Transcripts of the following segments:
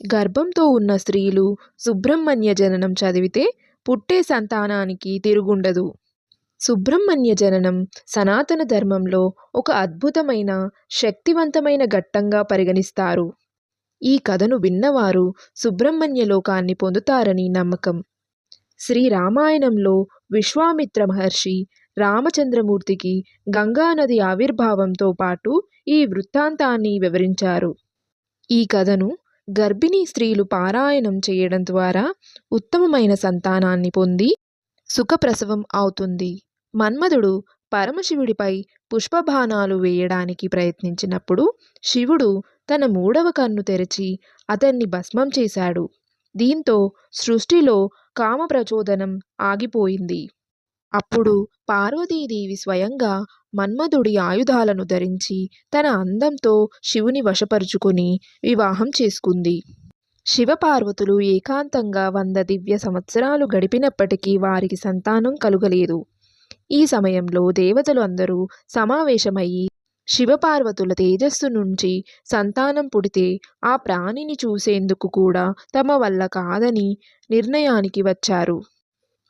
గర్భంతో ఉన్న స్త్రీలు సుబ్రహ్మణ్య జననం చదివితే పుట్టే సంతానానికి తిరుగుండదు. సుబ్రహ్మణ్య జననం సనాతన ధర్మంలో ఒక అద్భుతమైన శక్తివంతమైన ఘట్టంగా పరిగణిస్తారు. ఈ కథను విన్నవారు సుబ్రహ్మణ్య లోకాన్ని పొందుతారని నమ్మకం. శ్రీ రామాయణంలో విశ్వామిత్ర మహర్షి రామచంద్రమూర్తికి గంగానది ఆవిర్భావంతో పాటు ఈ వృత్తాంతాన్ని వివరించారు. ఈ కథను గర్భిణీ స్త్రీలు పారాయణం చేయడం ద్వారా ఉత్తమమైన సంతానాన్ని పొంది సుఖప్రసవం అవుతుంది. మన్మధుడు పరమశివుడిపై పుష్పబాణాలు వేయడానికి ప్రయత్నించినప్పుడు శివుడు తన మూడవ కన్ను తెరిచి అతన్ని భస్మం చేశాడు. దీంతో సృష్టిలో కామ ప్రచోదనం ఆగిపోయింది. అప్పుడు పార్వతీదేవి స్వయంగా మన్మధుడి ఆయుధాలను ధరించి తన అందంతో శివుని వశపరుచుకుని వివాహం చేసుకుంది. శివపార్వతులు ఏకాంతంగా వంద దివ్య సంవత్సరాలు గడిపినప్పటికీ వారికి సంతానం కలుగలేదు. ఈ సమయంలో దేవతలు అందరూ సమావేశమయ్యి శివపార్వతుల తేజస్సు నుంచి సంతానం పుడితే ఆ ప్రాణిని చూసేందుకు కూడా తమ వల్ల కాదని నిర్ణయానికి వచ్చారు.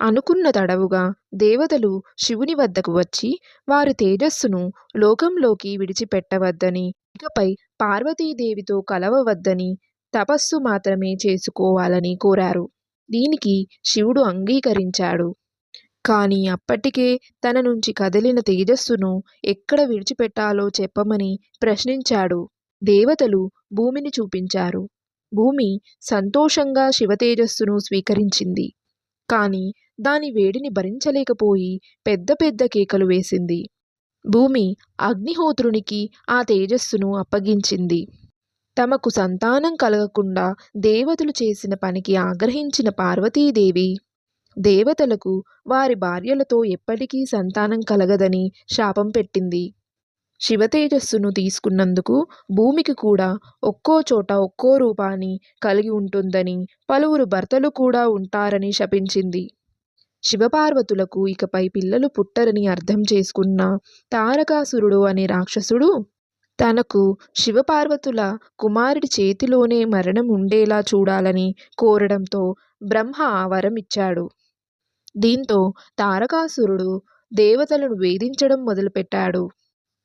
అనుకున్న తడవుగా దేవతలు శివుని వద్దకు వచ్చి వారి తేజస్సును లోకంలోకి విడిచిపెట్టవద్దని ఇకపై పార్వతీదేవితో కలవవద్దని తపస్సు మాత్రమే చేసుకోవాలని కోరారు. దీనికి శివుడు అంగీకరించాడు. కానీ అప్పటికే తన నుంచి కదిలిన తేజస్సును ఎక్కడ విడిచిపెట్టాలో చెప్పమని ప్రశ్నించాడు. దేవతలు భూమిని చూపించారు. భూమి సంతోషంగా శివతేజస్సును స్వీకరించింది. కానీ దాని వేడిని భరించలేకపోయి పెద్ద పెద్ద కేకలు వేసింది. భూమి అగ్నిహోత్రునికి ఆ తేజస్సును అప్పగించింది. తమకు సంతానం కలగకుండా దేవతలు చేసిన పనికి ఆగ్రహించిన పార్వతీదేవి దేవతలకు వారి భార్యలతో ఎప్పటికీ సంతానం కలగదని శాపం పెట్టింది. శివతేజస్సును తీసుకున్నందుకు భూమికి కూడా ఒక్కో చోట ఒక్కో రూపాన్ని కలిగి ఉంటుందని పలువురు భర్తలు కూడా ఉంటారని శపించింది. శివపార్వతులకు ఇకపై పిల్లలు పుట్టరని అర్థం చేసుకున్న తారకాసురుడు అనే రాక్షసుడు తనకు శివపార్వతుల కుమారుడి చేతిలోనే మరణం ఉండేలా చూడాలని కోరడంతో బ్రహ్మ ఆ వరం ఇచ్చాడు. దీంతో తారకాసురుడు దేవతలను వేధించడం మొదలుపెట్టాడు.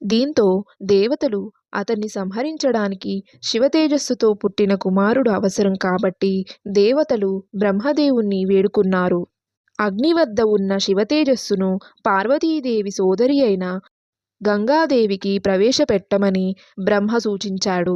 దీంతో దేవతలు అతన్ని సంహరించడానికి శివతేజస్సుతో పుట్టిన కుమారుడు అవసరం కాబట్టి దేవతలు బ్రహ్మదేవుణ్ణి వేడుకున్నారు. అగ్ని వద్ద ఉన్న శివతేజస్సును పార్వతీదేవి సోదరి అయిన గంగాదేవికి ప్రవేశపెట్టమని బ్రహ్మ సూచించాడు.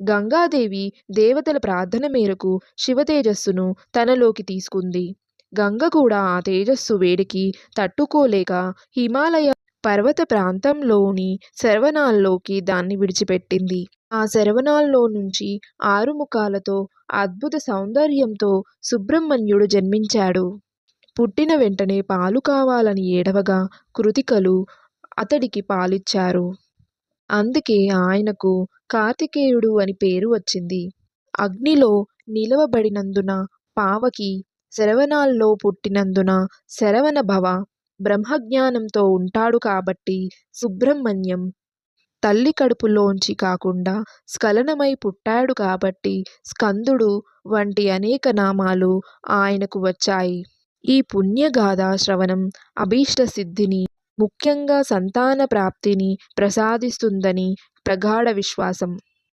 గంగాదేవి దేవతల ప్రార్థన మేరకు శివతేజస్సును తనలోకి తీసుకుంది. గంగ కూడా ఆ తేజస్సు వేడికి తట్టుకోలేక హిమాలయ పర్వత ప్రాంతంలోని శరవణాల్లోకి దాన్ని విడిచిపెట్టింది. ఆ శరవణాల్లో నుంచి ఆరు ముఖాలతో అద్భుత సౌందర్యంతో సుబ్రహ్మణ్యుడు జన్మించాడు. పుట్టిన వెంటనే పాలు కావాలని ఏడవగా కృతికలు అతడికి పాలిచ్చారు. అందుకే ఆయనకు కార్తికేయుడు అని పేరు వచ్చింది. అగ్నిలో నిలవబడినందున పావకి శరవణాల్లో పుట్టినందున శరవణ భవ బ్రహ్మజ్ఞానంతో ఉంటాడు కాబట్టి సుబ్రహ్మణ్యం తల్లి కడుపులోంచి కాకుండా స్ఖలనమై పుట్టాడు కాబట్టి స్కందుడు వంటి అనేక నామాలు ఆయనకు వచ్చాయి. ఈ పుణ్యగాథ శ్రవణం అభీష్ట సిద్ధిని ముఖ్యంగా సంతాన ప్రాప్తిని ప్రసాదిస్తుందని ప్రగాఢ విశ్వాసం.